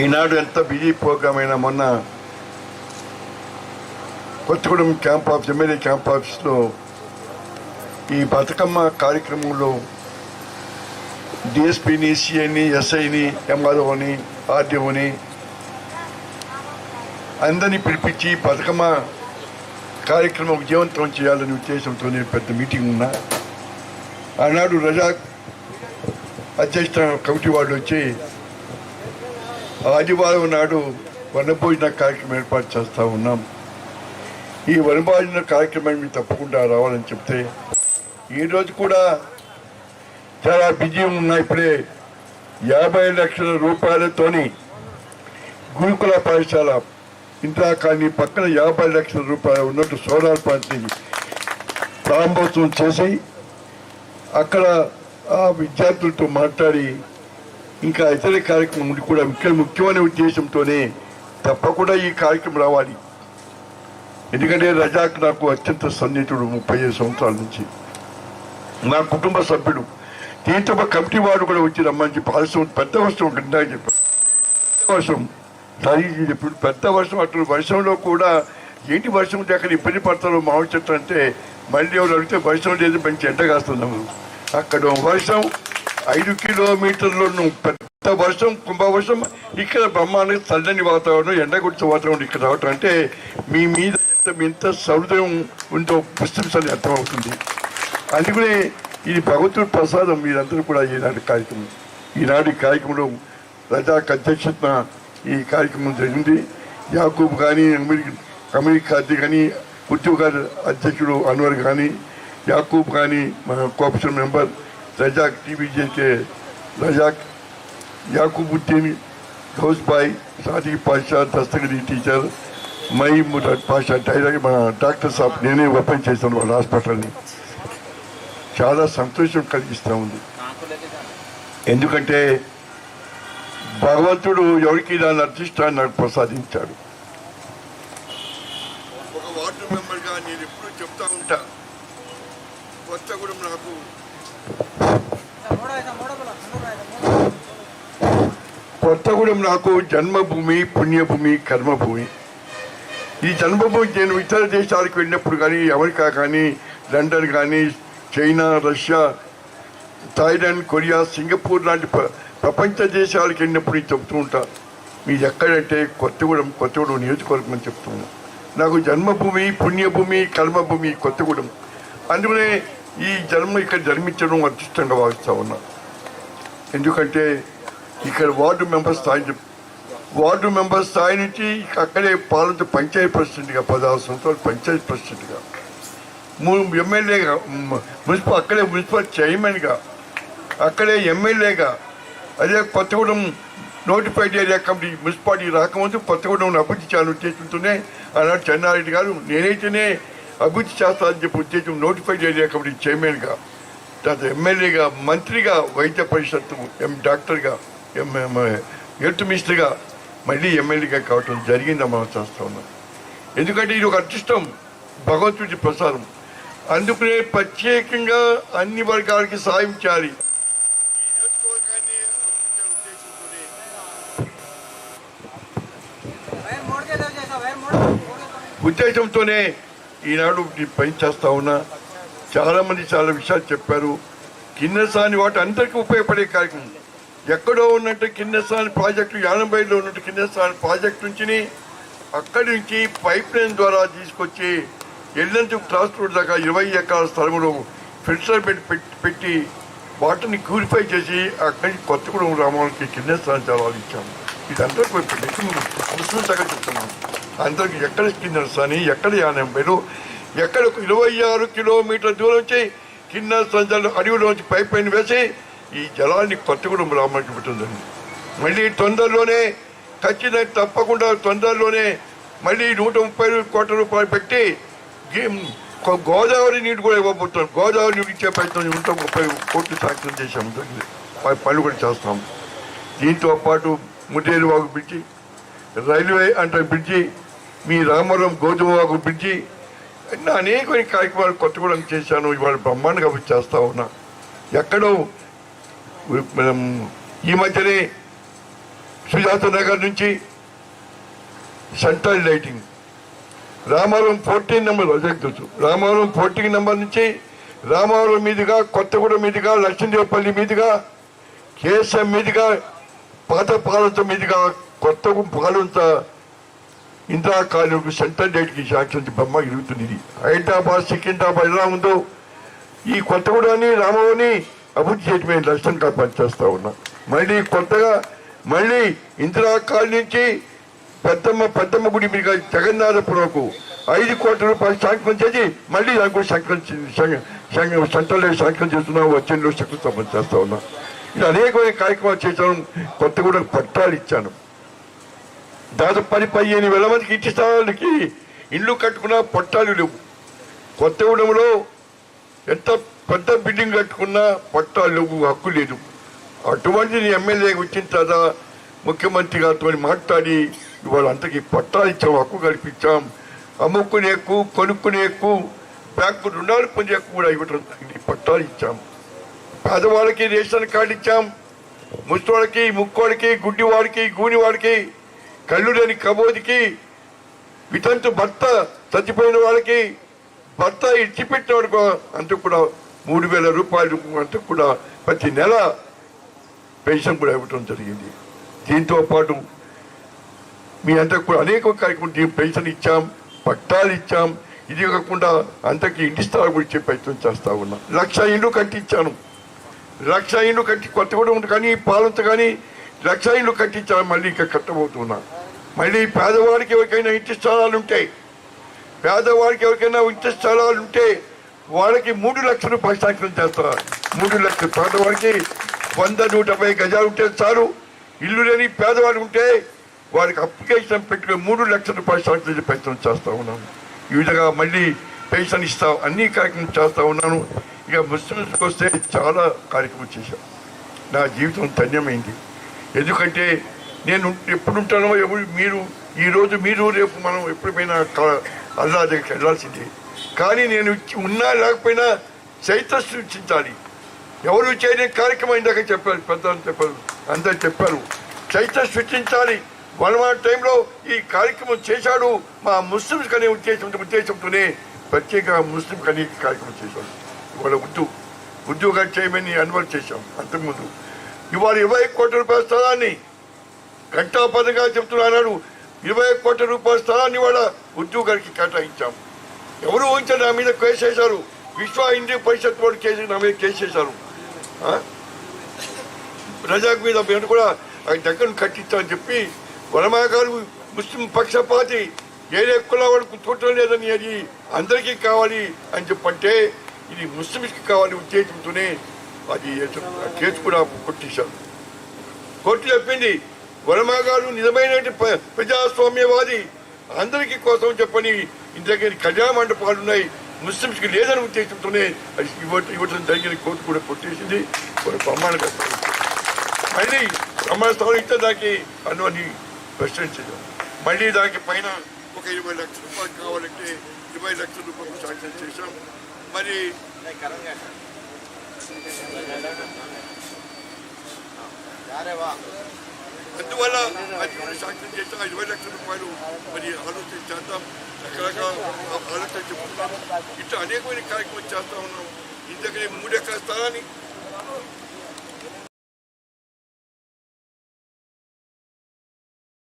ఈనాడు ఎంత busy programme అయినా మొన్న Kothagudem camp office MLA camp ఆఫీస్లో ఈ బతుకమ్మ కార్యక్రమంలో డిఎస్పీని సిఐని ఎస్ఐని ఎంఆర్ఓని ఆర్డీఓని అందరినీ పిలిపించి బతుకమ్మ కార్యక్రమం జీవంతం చేయాలనే ఉద్దేశంతో నేను పెద్ద మీటింగ్ ఉన్నా. ఆనాడు రజాక్ అధ్యక్ష కమిటీ వాళ్ళు వచ్చి ఆదివారం నాడు వనభోజన కార్యక్రమం ఏర్పాటు చేస్తూ ఉన్నాం. ఈ వనభోజన కార్యక్రమం మీరు తప్పకుండా రావాలని చెప్తే ఈరోజు కూడా చాలా బిజీ ఉన్నా ఇప్పుడే యాభై లక్షల రూపాయలతోని గురుకుల పాఠశాల ఇందిరా కాలనీ పక్కన యాభై లక్షల రూపాయలు ఉన్నట్టు సోలార్ పార్టీ ప్రారంభోత్సవం చేసి అక్కడ ఆ విద్యార్థులతో మాట్లాడి ఇంకా ఇతర కార్యక్రమం కూడా ఇక్కడ ముఖ్యమైన ఉద్దేశంతోనే తప్పకుండా ఈ కార్యక్రమం రావాలి. ఎందుకంటే రజాక్ నాకు అత్యంత సన్నిహితుడు ముప్పై ఐదు సంవత్సరాల నుంచి. నా కుటుంబ సభ్యుడు. దీంతో కమిటీ వాడు కూడా వచ్చి రమ్మని చెప్పి ఆలస్యం పెద్ద వర్షం కింద చెప్పారు పెద్ద వర్షం. సరి పెద్ద వర్షం అటు వర్షంలో కూడా ఏంటి వర్షం ఉంటే అక్కడ ఇబ్బంది పడతారు మామిడి చెట్టు అంటే మళ్ళీ ఎవరు అడిగితే వర్షం లేదు మంచి ఎండ కాస్తున్నాము అక్కడ వర్షం ఐదు కిలోమీటర్లను పెద్ద వర్షం కుంభవర్షం ఇక్కడ బ్రహ్మాండ చల్లని వాతావరణం ఎండ వాతావరణం ఇక్కడ రావటం అంటే మీ మీద ఎంత సౌదర్యం ఉందో పుస్తకం అర్థమవుతుంది. అందుకనే ఇది భగవతుడి ప్రసాదం మీరందరూ కూడా ఈనాటి కార్యక్రమం ఈనాటి కార్యక్రమంలో రజాక్ అధ్యక్షతన ఈ కార్యక్రమం జరిగింది. యాకూబ్ కానీ అమెరికా అమెరికా కానీ ఉద్యోగ అధ్యక్షుడు అన్వర్ కానీ యాకూబ్ కానీ మన కోఆపరేషన్ మెంబర్ రజాక్ టీవీజేకే రజాక్ యాకూబుద్దీన్ గౌస్ బాయ్ సాదిక్ పాషా దస్తగిరి టీచర్ మై మురాద్ పాషా డైరెక్ట్ మన డాక్టర్ సాబ్ నేనే ఓపెన్ చేశాను వాళ్ళ హాస్పిటల్ని చాలా సంతోషం కలిగిస్తూ ఉంది ఎందుకంటే భగవంతుడు ఎవరికి దాని అదృష్టాన్ని నాకు ప్రసాదించాడు ఒక వార్డు మెంబర్గా నేను చెప్తా ఉంటా కొత్తగూడెం నాకు కొత్తగూడెం నాకు జన్మభూమి పుణ్యభూమి కర్మభూమి. ఈ జన్మభూమి నేను ఇతర దేశాలకు వెళ్ళినప్పుడు కానీ అమెరికా కానీ లండన్ కానీ China Russia Thailand Korea Singapore లాంటి ప్ర- ప్రపంచ దేశాలకు వెళ్ళినప్పుడు చెప్తూ ఉంటాను మీది ఎక్కడంటే కొత్తగూడెం కొత్తగూడెం నియోజకవర్గం అని చెప్తున్నాను నాకు జన్మభూమి పుణ్యభూమి కర్మభూమి కొత్తగూడెం. అందుకనే ఈ జన్మ ఇక్కడ జన్మించడం అదృష్టంగా భావిస్తా ఉన్నా. ఎందుకంటే ఇక్కడ వార్డు మెంబర్ స్థాయి వార్డు మెంబర్ స్థాయి నుంచి అక్కడే పాలన పంచాయతీ ప్రెసిడెంట్గా పదహారు సంవత్సరాలు పంచాయతీ ప్రెసిడెంట్గా. ఎమ్మెల్యేగా మున్సిపల్ అక్కడే మున్సిపల్ చైర్మన్గా అక్కడే ఎమ్మెల్యేగా అదే Kothagudem notified area committee municipality రాకముందు కొత్తగూడెం అభివృద్ధి చేయాలని ఉద్దేశంతోనే ఆనాడు చెన్నారెడ్డి గారు నేనైతేనే అభివృద్ధి చేస్తారని చెప్పి ఉద్దేశం నోటిఫైడ్ ఏరియా కమిటీ చైర్మన్గా తర్వాత ఎమ్మెల్యేగా మంత్రిగా వైద్య పరిషత్తు ఎం డాక్టర్గా ఎం హెల్త్ మినిస్టర్గా మళ్ళీ ఎమ్మెల్యేగా కావటం జరిగిందని మనం చేస్తా ఉన్నాం. ఎందుకంటే ఇది ఒక అదృష్టం భగవంతుడి ప్రసారం అందుకనే ప్రత్యేకంగా అన్ని వర్గాలకి సాయం చేయాలి. ఉద్దేశంతోనే ఈనాడు పని చేస్తా ఉన్నా చాలామంది చాలా విషయాలు చెప్పారు. కిన్నెసాని వాటి అందరికీ ఉపయోగపడే కార్యక్రమం. ఎక్కడో ఉన్నట్టు కిన్నెసాని ప్రాజెక్టు యానబైలో ఉన్నట్టు కిన్నెసాని ప్రాజెక్ట్ నుంచి అక్కడి నుంచి పైప్ లైన్ ద్వారా తీసుకొచ్చి ఎల్లంచు క్రాస్ రోడ్ దాకా ఇరవై ఎకరాల స్థలంలో ఫిల్టర్ పెట్టి పెట్టి వాటిని క్యూరిఫై చేసి అక్కడికి కొత్తగూడెం గ్రామానికి కింద స్థానం చాలా ఇచ్చాము. ఇదంతా కొంచెం తగ్గ చెప్తున్నాను. అందరికి ఎక్కడ కింద అని ఎక్కడ యానంబైలు ఎక్కడకు ఇరవై ఆరు కిలోమీటర్ల దూరం వచ్చి కింద సంచాలు అడవిలోంచి పైప్ పైన వేసి ఈ జలాన్ని కొత్తగూడెం గ్రామానికి పెట్టిందండి మళ్ళీ తొందరలోనే ఖచ్చితంగా తప్పకుండా తొందరలోనే మళ్ళీ నూట ముప్పై కోట్ల రూపాయలు పెట్టి గోదావరి నీటి కూడా ఇవ్వబోతున్నాం. గోదావరి నీటి ఇచ్చే ప్రయత్నం నూట ముప్పై కోట్లు శాంక్షన్ చేసాము దానికి పనులు కూడా చేస్తాం. దీంతో పాటు ముటేరు వాగు బ్రిడ్జి రైల్వే అంటే బ్రిడ్జి మీ రామవరం గోధుమ వాగు బ్రిడ్జి అనేక కార్యక్రమాలు కొత్తగూడెం చేశాను ఇవాళ బ్రహ్మాండంగా చేస్తా ఉన్నా. ఎక్కడో మనం ఈ మధ్యనే సుజాత నగర్ నుంచి central lighting. Ramavaram fourteen number అదే తెలుసు. రామవరం ఫోర్టీన్ నెంబర్ నుంచి రామవరం మీదుగా కొత్తగూడెం మీదుగా లక్ష్మీదేవపల్లి మీదుగా కేఎస్ఎం మీదుగా పాత పాలంత మీదుగా కొత్త పాలంత ఇందిరా కాలువకు సెంట్రల్ డేట్కి శాంక్షన్ బొమ్మ ఇరుగుతుంది ఇది. హైదరాబాద్ సికింద్రాబాద్ ఎలా ఉందో ఈ కొత్తగూడని రామవని అభివృద్ధి చేయడం మేము లక్ష్యంగా పనిచేస్తూ ఉన్నా. మళ్ళీ కొత్తగా మళ్ళీ ఇందిరా కాలనీ నుంచి పెద్దమ్మ పెద్దమ్మ గుడి మీద జగన్నాథపురంకు ఐదు కోట్ల రూపాయలు శాంక్షన్ చేసి మళ్ళీ దానికి కూడా శాంక్షన్ సెంట్రల్ శాంక్షన్ చేస్తున్నాం వచ్చే రోజు శంకుస్థాపన చేస్తా ఉన్నాం. ఇలా అనేకమైన కార్యక్రమాలు చేశాను కొత్తగూడకు పట్టాలు ఇచ్చాను. దాదాపు పది పదిహేను వేల మందికి ఇంటి స్థానాలకి ఇల్లు కట్టుకున్న పట్టాలు లేవు. కొత్తగూడెంలో ఎంత పెద్ద బిల్డింగ్ కట్టుకున్నా పట్టాలు లేవు హక్కు లేదు. అటువంటిది ఎమ్మెల్యే వచ్చిన తర్వాత ముఖ్యమంత్రి గారితో మాట్లాడి ఇవాళ అంతకి పట్టాలు ఇచ్చాం హక్కు కల్పించాం. అమ్ముకునే హక్కు కొనుక్కునే హక్కు బ్యాంకు రుణాలు పొందే హక్కు కూడా ఇవ్వడం పట్టాలు ఇచ్చాం. పేదవాళ్ళకి రేషన్ కార్డు ఇచ్చాం. ముసలివాళ్ళకి ముక్కోడికి గుడ్డివాడికి గూనివాడికి కళ్ళుడని కబోదికి వితంతు భర్త చచ్చిపోయిన వాళ్ళకి భర్త ఇచ్చిపెట్టిన అంటూ అంతకు కూడా మూడు వేల రూపాయలు అంతకు కూడా ప్రతి నెల పెన్షన్ కూడా ఇవ్వటం జరిగింది. దీంతో పాటు మీ అంతకు కూడా అనేక కార్యక్రమం పెన్షన్ ఇచ్చాం పట్టాలు ఇచ్చాం. ఇది కాకుండా అంతకి ఇంటి స్థలాల గురించి ప్రయత్నం చేస్తూ ఉన్నా. లక్ష ఇండ్లు కట్టించాను. లక్ష ఇండ్లు కట్టి కొత్తగూడెం కానీ పాలంత కానీ లక్ష ఇండ్లు కట్టించాను మళ్ళీ ఇంకా కట్టబోతున్నా. మళ్ళీ పేదవాడికి ఎవరికైనా ఇంటి స్థలాలు ఉంటాయి పేదవాడికి ఎవరికైనా ఇంటి స్థలాలు ఉంటే వాళ్ళకి మూడు లక్షల రూపాయలు శాంక్షన్ చేస్తారు మూడు లక్షలు. పేదవాడికి వంద నూట గజాలు ఉంటే చాలు. ఇల్లు లేని పేదవాడు ఉంటే వారికి అప్లికేషన్ పెట్టుకుని మూడు లక్షల రూపాయలు శాంక్షన్ ప్రయత్నం చేస్తూ ఉన్నాను. ఈ విధంగా మళ్ళీ పెన్షన్ ఇస్తాం అన్ని కార్యక్రమం చేస్తూ ఉన్నాను. ఇక ముస్లిమ్స్కి వస్తే చాలా కార్యక్రమం చేశాం. నా జీవితం ధన్యమైంది. ఎందుకంటే నేను ఎప్పుడు ఉంటానో ఎవరు మీరు ఈరోజు మీరు రేపు మనం ఎప్పుడైనా అల్లా దగ్గరికి వెళ్ళాల్సిందే. కానీ నేను ఉన్నా లేకపోయినా చైత్ర సృష్టించాలి. ఎవరు చేయని కార్యక్రమం ఇందాక చెప్పారు పెద్దలు చెప్పారు అందరు చెప్పారు. చైత్ర సృష్టించాలి. వన్ వన్ టైంలో ఈ కార్యక్రమం చేశాడు. మా ముస్లిమ్స్ కనే ఉద్దేశంతో ఉద్దేశంతోనే ప్రత్యేక ముస్లిం కనీ కార్యక్రమం చేశాడు. ఇవాళ ఉర్దూ ఉద్యోగాలు చేయమని అన్వర్ చేశాం అంతకుముందు. ఇవాళ ఇరవై కోట్ల రూపాయల స్థలాన్ని ఘంటాపదంగా చెప్తున్నాడు ఇరవై కోట్ల రూపాయల స్థలాన్ని కూడా ఉద్యోగానికి కేటాయించాం. ఎవరు ఊహించారు నా మీద కేసేశారు విశ్వ హిందూ పరిషత్ వాళ్ళు కేసు నా మీద కేసేశారు ప్రజాకు మీద మేము కూడా ఆ దగ్గరను కట్టించామని చెప్పి వరమా గారు ముస్లిం పక్షపాతి ఏదే కుల వాళ్ళకు చూడటం లేదని అది అందరికీ కావాలి అని చెప్పంటే ఇది ముస్లింస్కి కావాలి ఉద్దేశంతోనే అది కేసు కూడా కొట్టేశారు. కోర్టు చెప్పింది వర్మ గారు నిజమైన ప్రజాస్వామ్యవాది. అందరికీ కోసం చెప్పని ఇంటి దగ్గర కళ్యాణ మండపాలు ఉన్నాయి ముస్లింస్కి లేదని ఉద్దేశంతోనే అది ఇవ్వటం జరిగిన కోర్టు కూడా కొట్టేసింది. ఒక ప్రమాణ కట్టారు మళ్ళీ ప్రమాణ స్థానం ఇస్తే దానికి అనువని ప్రశ్నించారు మళ్ళీ దానికి పైన ఒక ఇరవై లక్షల రూపాయలు కావాలంటే ఇరవై లక్షల రూపాయలు శాంక్షన్ చేశాం. మరి అందువల్ల అది కూడా శాంక్షన్ చేస్తాం ఇరవై లక్షల రూపాయలు మరి ఆలోచన చేద్దాం రకరకాల ఆలోచన చెప్పుకుంటాం ఇట్లా అనేకమైన కార్యక్రమాలు చేస్తా ఉన్నాం ఇంతకనే మూడు ఎకరాల స్థలాన్ని